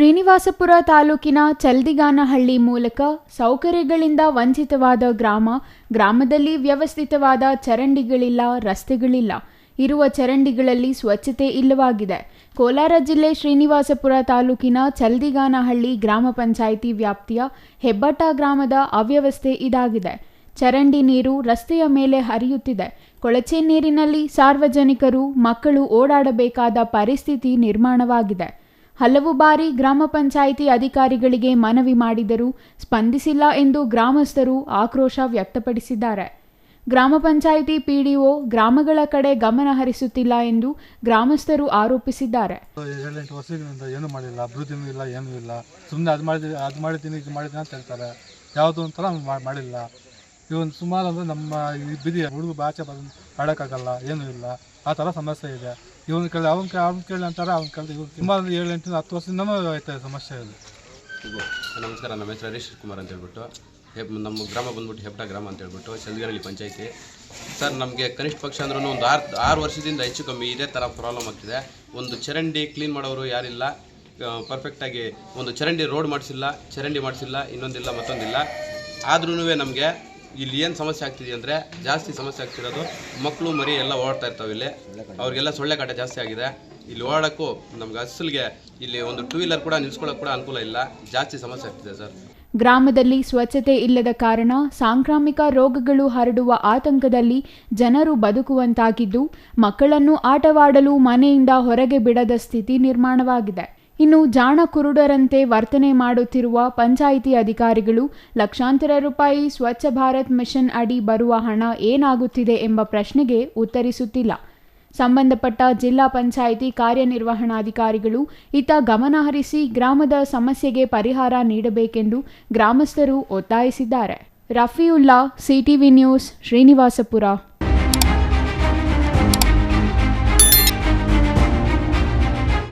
ಶ್ರೀನಿವಾಸಪುರ ತಾಲೂಕಿನ ಚಲ್ದಿಗಾನಹಳ್ಳಿ ಮೂಲಕ ಸೌಕರ್ಯಗಳಿಂದ ವಂಚಿತವಾದ ಗ್ರಾಮ, ಗ್ರಾಮದಲ್ಲಿ ವ್ಯವಸ್ಥಿತವಾದ ಚರಂಡಿಗಳಿಲ್ಲ, ರಸ್ತೆಗಳಿಲ್ಲ. ಇರುವ ಚರಂಡಿಗಳಲ್ಲಿ ಸ್ವಚ್ಛತೆ ಇಲ್ಲವಾಗಿದೆ. ಕೋಲಾರ ಜಿಲ್ಲೆ ಶ್ರೀನಿವಾಸಪುರ ತಾಲೂಕಿನ ಚಲ್ದಿಗಾನಹಳ್ಳಿ ಗ್ರಾಮ ಪಂಚಾಯಿತಿ ವ್ಯಾಪ್ತಿಯ ಹೆಬ್ಬಟ್ಟ ಗ್ರಾಮದ ಅವ್ಯವಸ್ಥೆ ಇದಾಗಿದೆ. ಚರಂಡಿ ನೀರು ರಸ್ತೆಯ ಮೇಲೆ ಹರಿಯುತ್ತಿದೆ. ಕೊಳಚೆ ನೀರಿನಲ್ಲಿ ಸಾರ್ವಜನಿಕರು, ಮಕ್ಕಳು ಓಡಾಡಬೇಕಾದ ಪರಿಸ್ಥಿತಿ ನಿರ್ಮಾಣವಾಗಿದೆ. ಹಲವು ಬಾರಿ ಗ್ರಾಮ ಪಂಚಾಯಿತಿ ಅಧಿಕಾರಿಗಳಿಗೆ ಮನವಿ ಮಾಡಿದರೂ ಸ್ಪಂದಿಸಿಲ್ಲ ಎಂದು ಗ್ರಾಮಸ್ಥರು ಆಕ್ರೋಶ ವ್ಯಕ್ತಪಡಿಸಿದ್ದಾರೆ. ಗ್ರಾಮ ಪಂಚಾಯಿತಿ ಪಿಡಿಒ ಗ್ರಾಮಗಳ ಕಡೆ ಗಮನ ಹರಿಸುತ್ತಿಲ್ಲ ಎಂದು ಗ್ರಾಮಸ್ಥರು ಆರೋಪಿಸಿದ್ದಾರೆ. ಏಳೆಂಟು ವರ್ಷಗಳಿಂದ ಏನು ಮಾಡಿಲ್ಲ, ಅಭಿವೃದ್ಧಿನೂ ಇಲ್ಲ, ಏನೂ ಇಲ್ಲ. ಸುಮ್ಮನೆ ಅದು ಮಾಡಿದ್ದೀನಿ ಅದು ಮಾಡಿದ್ದೀನಿ, ಇದು ಮಾಡಿದ್ದೀನಿ ಅಂತ ಹೇಳ್ತಾರೆ. ಯಾವುದು ಒಂಥರ ಮಾಡಿಲ್ಲ. ಇವನ್ ಸುಮಾರು ಅಂದರೆ ನಮ್ಮ ಈ ಬಿದಿ ಹುಡುಗ ಬಾಚೆ ಬಂದು ಆಡೋಕ್ಕಾಗಲ್ಲ, ಏನೂ ಇಲ್ಲ. ಆ ಥರ ಸಮಸ್ಯೆ ಇದೆ. ಇವನ್ ಕೇಳಿ ಅವ್ನ ಕೇಳಿ ಅವ್ನ ಕೇಳಿ ಅಂತಾರೆ, ಅವ್ನ ಕೇಳಿ ಇವ್ರು ಸುಮಾರು ಏಳು, ಎಂಟು, ಹತ್ತು ವರ್ಷದಿಂದನೂ ಆಯ್ತಾ ಸಮಸ್ಯೆ ಇದೆ ನಮಸ್ಕಾರ. ನಮ್ಮ ಹೆಸರು ಹರೀಶ್ ಕುಮಾರ್ ಅಂತ ಹೇಳ್ಬಿಟ್ಟು. ಹೆಬ್ ನಮ್ಮ ಗ್ರಾಮ ಬಂದ್ಬಿಟ್ಟು ಹೆಬ್ಟ ಗ್ರಾಮ ಅಂತ ಹೇಳ್ಬಿಟ್ಟು ಚಂದಗರಳ್ಳಿ ಪಂಚಾಯಿತಿ. ಸರ್, ನಮಗೆ ಕನಿಷ್ಠ ಪಕ್ಷ ಅಂದ್ರೂ ಒಂದು ಆರು ಆರು ವರ್ಷದಿಂದ ಹೆಚ್ಚು ಕಮ್ಮಿ ಇದೇ ಥರ ಪ್ರಾಬ್ಲಮ್ ಆಗ್ತಿದೆ. ಒಂದು ಚರಂಡಿ ಕ್ಲೀನ್ ಮಾಡೋರು ಯಾರಿಲ್ಲ. ಪರ್ಫೆಕ್ಟಾಗಿ ಒಂದು ಚರಂಡಿ ರೋಡ್ ಮಾಡಿಸಿಲ್ಲ, ಚರಂಡಿ ಮಾಡಿಸಿಲ್ಲ, ಇನ್ನೊಂದಿಲ್ಲ, ಮತ್ತೊಂದಿಲ್ಲ. ಆದ್ರೂ ನಮಗೆ ಇಲ್ಲಿ ಏನು ಸಮಸ್ಯೆ ಆಗ್ತಿದೆ ಅಂದರೆ ಜಾಸ್ತಿ ಸಮಸ್ಯೆ ಆಗ್ತಿರೋದು ಮಕ್ಕಳು ಮರಿ ಎಲ್ಲ ಓಡ್ತಾ ಇರ್ತಾವೆ ಇಲ್ಲಿ. ಅವ್ರಿಗೆಲ್ಲ ಸೊಳ್ಳೆ ಕಾಟ ಜಾಸ್ತಿ ಆಗಿದೆ. ಇಲ್ಲಿ ಓಡೋಕ್ಕೂ ನಮ್ಗೆ ಅಸಲಿಗೆ ಇಲ್ಲಿ ಒಂದು ಟೂ ವೀಲರ್ ಕೂಡ ನಿಲ್ಸ್ಕೊಳ್ಳೋಕೆ ಕೂಡ ಅನುಕೂಲ ಇಲ್ಲ. ಜಾಸ್ತಿ ಸಮಸ್ಯೆ ಆಗ್ತಿದೆ ಸರ್. ಗ್ರಾಮದಲ್ಲಿ ಸ್ವಚ್ಛತೆ ಇಲ್ಲದ ಕಾರಣ ಸಾಂಕ್ರಾಮಿಕ ರೋಗಗಳು ಹರಡುವ ಆತಂಕದಲ್ಲಿ ಜನರು ಬದುಕುವಂತಾಗಿದ್ದು ಮಕ್ಕಳನ್ನು ಆಟವಾಡಲು ಮನೆಯಿಂದ ಹೊರಗೆ ಬಿಡದ ಸ್ಥಿತಿ ನಿರ್ಮಾಣವಾಗಿದೆ. ಇನ್ನು ಜಾಣ ಕುರುಡರಂತೆ ವರ್ತನೆ ಮಾಡುತ್ತಿರುವ ಪಂಚಾಯಿತಿ ಅಧಿಕಾರಿಗಳು ಲಕ್ಷಾಂತರ ರೂಪಾಯಿ ಸ್ವಚ್ಛ ಭಾರತ್ ಮಿಷನ್ ಅಡಿ ಬರುವ ಹಣ ಏನಾಗುತ್ತಿದೆ ಎಂಬ ಪ್ರಶ್ನೆಗೆ ಉತ್ತರಿಸುತ್ತಿಲ್ಲ. ಸಂಬಂಧಪಟ್ಟ ಜಿಲ್ಲಾ ಪಂಚಾಯಿತಿ ಕಾರ್ಯನಿರ್ವಹಣಾಧಿಕಾರಿಗಳು ಇತ್ತ ಗಮನಹರಿಸಿ ಗ್ರಾಮದ ಸಮಸ್ಯೆಗೆ ಪರಿಹಾರ ನೀಡಬೇಕೆಂದು ಗ್ರಾಮಸ್ಥರು ಒತ್ತಾಯಿಸಿದ್ದಾರೆ. Rafiulla CTV news, Srinivaspur.